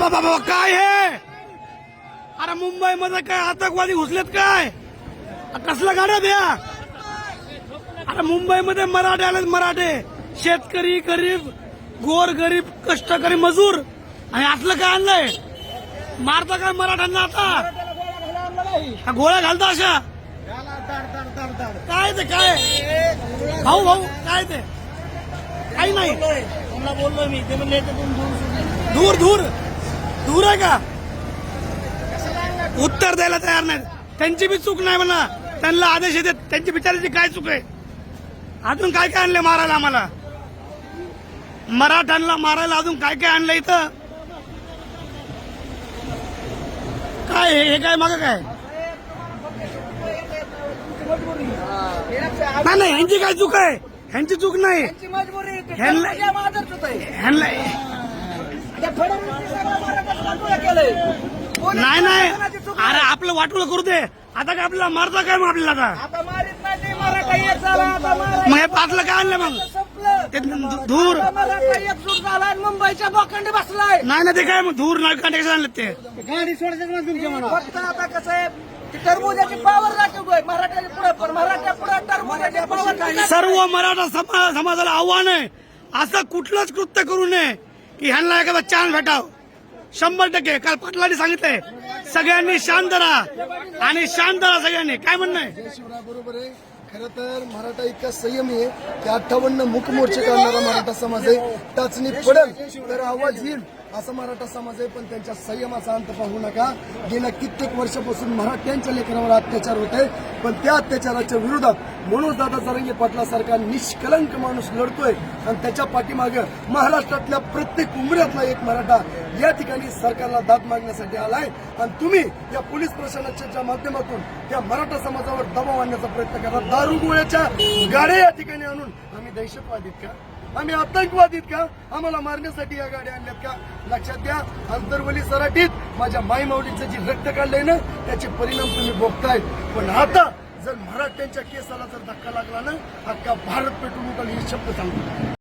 बाबा बाबा काय हे? अरे मुंबईमध्ये काय आतंकवादी घुसलेत काय? कसल्या गाड्या द्या अरे मुंबईमध्ये मराठे आलेत मराठे. शेतकरी गरीब गोर गरीब कष्टकरी मजूर. आणि असलं काय आणलंय? मारता काय मराठ्यांना आता? गोळ्या घालता अशा? काय ते काय? भाऊ भाऊ काय ते? काही नाही. बोललो मी. ते म्हणले दूर दूर दूर आहे का? उत्तर द्यायला तयार नाही. त्यांची बी चूक नाही म्हणा. त्यांना आदेश येतात त्यांची बिचाराची काय चूक आहे? अजून काय काय आणले मारायला आम्हाला? मराठ्यांना मारायला अजून काय काय आणलं इथं? काय हे काय माग काय? नाही नाही ह्यांची काय चूक आहे? ह्यांची चूक नाही. ह्यांना नाही नाही. अरे आपलं वाटोळ करू दे. आता काय आपल्याला मारता काय मग आपल्याला आता? मग हे पाचलं काय आणलं मग? ते धूर. मुंबईच्या बोखंडी बसलाय. नाही ना ते काय मग? धूर नाही कांटे आणलं ते? गाडी सोडायचं तुमच्या म्हणा फक्त आता कसं आहे ती टरबुजाची पावर दाखवतोय. मराठ्याच्या पुढे पण मराठ्या पुढे टरबुजाची पावर सर्व मराठा समा- समाजाला आव्हान आहे. असं कुठलंच कृत्य करू नये. की ह्यांना एखादा चान्स भेटाव. शंभर टक्के. काल पाटलांनी सांगितलंय सगळ्यांनी शांत राहा. आणि शांत राहा सगळ्यांनी. काय म्हणणं आहे? बरोबर आहे. खरं तर मराठा इतका संयमी आहे की अठ्ठावन्न मुख मोर्चे काढणारा मराठा समाज आहे. टाचणी पडल तर आवाज येईल. असं मराठा समाज आहे पण त्यांच्या संयमाचा अंत पाहू नका. गेल्या कित्येक वर्षापासून मराठ्यांच्या लेकरावर अत्याचार होत आहे पण त्या अत्याचाराच्या विरोधात मनोज दादा जरंगे पाटलासारखा निष्कलंक माणूस लढतोय. आणि त्याच्या पाठीमागं महाराष्ट्रातल्या प्रत्येक उमऱ्यातला एक मराठा या ठिकाणी सरकारला दाद मागण्यासाठी आलाय. आणि तुम्ही या पोलीस प्रशासनाच्या माध्यमातून त्या मराठा समाजावर दबाव आणण्याचा प्रयत्न करा. दारू गोळ्याच्या गाड्या या ठिकाणी आणून आम्ही दहशतवादीत का? आम्ही आतंकवादीत का आम्हाला मारण्यासाठी या गाड्या आणल्यात का? लक्षात द्या अंतरवली सराटीत माझ्या माईमाऊलीचं जे रक्त काढलंय ना त्याचे परिणाम तुम्ही भोगताय पण आता जर मराठ्यांच्या केसाला जर धक्का लागला ना अख्खा भारत पेटून उठल हे शब्द सांगतो